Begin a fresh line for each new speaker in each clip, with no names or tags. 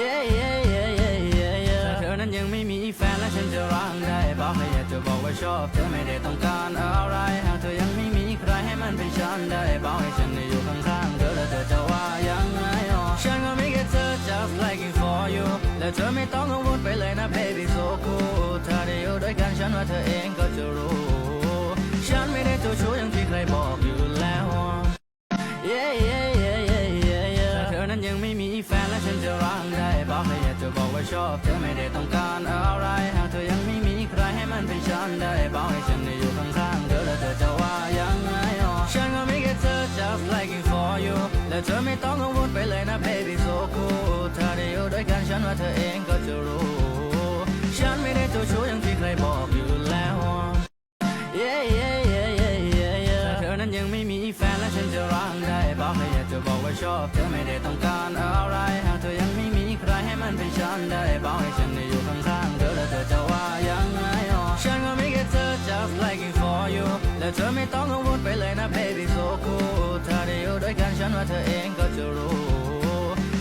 yeah yeah yeah yeah yeah yeah ถ้าเธอนั้นยังไม่มีแฟนและฉันจะรังได้บอกให้อยากจะบอกว่าชอบ เธอไม่ได้ต้องการอะไรหากเธอยังไม่มีใครให้มันเป็นฉันได้บอกให้ฉันได้อยู่ข้างๆเธอแล้วเธอจะว่ายังไงอ๋อฉันก็ไม่แค่เธอ just liking for you และเธอไม่ต้องกังวลไปเลยนะ baby so cool ถ้าได้อยู่ด้วยกันฉันว่าเธอเองก็จะรู้ ฉันไม่ได้เจ้าชู้ ว่าชอบเธอไม่ได้ต้องการอะไรหากเธอยังไม่มีใครให้มันเป็นฉันได้บอกให้ฉันได้อยู่ข้างๆเธอแล้วเธอจะว่ายังไงอ๋อฉันก็ไม่แค่เธอ just liking for you และเธอไม่ต้องกังวลไปเลยนะ baby so cool ถ้าได้อยู่ด้วยกันฉันว่าเธอเองก็จะรู้ ฉันไม่ได้เจ้าชู้อย่างที่ใครบอกอยู่แล้ว yeah yeah yeah yeah yeah yeah ถ้าเธอนั้นยังไม่มีแฟนและฉันจะรังได้บอกให้อยากจะบอกว่าชอบเธอไม่ได้ต้องการอะไร และเธอไม่ต้องกังวลไปเลยนะ baby so cool ถ้าได้อยู่ด้วยกันฉันว่าเธอเองก็จะรู้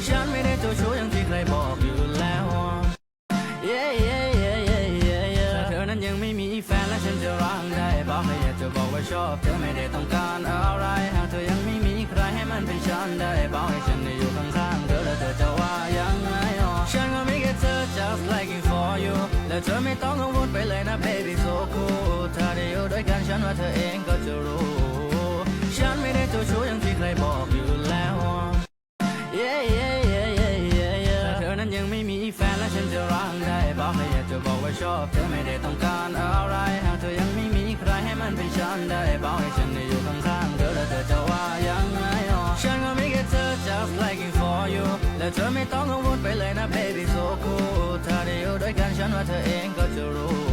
ฉันไม่ได้เจ้าชู้อย่างที่ใครบอกอยู่แล้ว yeah yeah yeah yeah yeah yeah ถ้าเธอนั้นยังไม่มีแฟนและฉันจะรังได้บอกให้อยากจะบอกว่าชอบ เธอไม่ได้ต้องการอะไรหากเธอยังไม่มีใครให้มันเป็นฉันได้บอกให้ฉันได้อยู่ข้างๆเธอแล้วเธอจะว่ายังไงอ๋อฉันก็ไม่แค่เธอ just liking for you และเธอไม่ต้องกังวลไปเลยนะ baby so cool ถ้าได้อยู่ด้ วยกันฉันว่าเธอเองก็จะรู้ ฉันไม่ได้เจ้าชู้อย่างที่ใครบอกอยู่แล้ว yeah yeah yeah yeah yeah yeah ถ้าเธอนั้นยังไม่มีแฟนและฉันจะรังได้บอกให้อยากจะบอกว่าชอบ เธอไม่ได้ต้องการอะไรหากเธอยังไม่มีใครให้มันเป็นฉันได้บอกให้ฉันได้อยู่ข้างๆเธอแล้วเธอจะว่ายังไงอ๋อฉันก็ไม่แค่เธอ just liking for you และเธอไม่ต้องกังวลไปเลยนะ baby so cool ถ้าได้อยู่ด้วยกันฉันว่าเธอเองก็จะรู้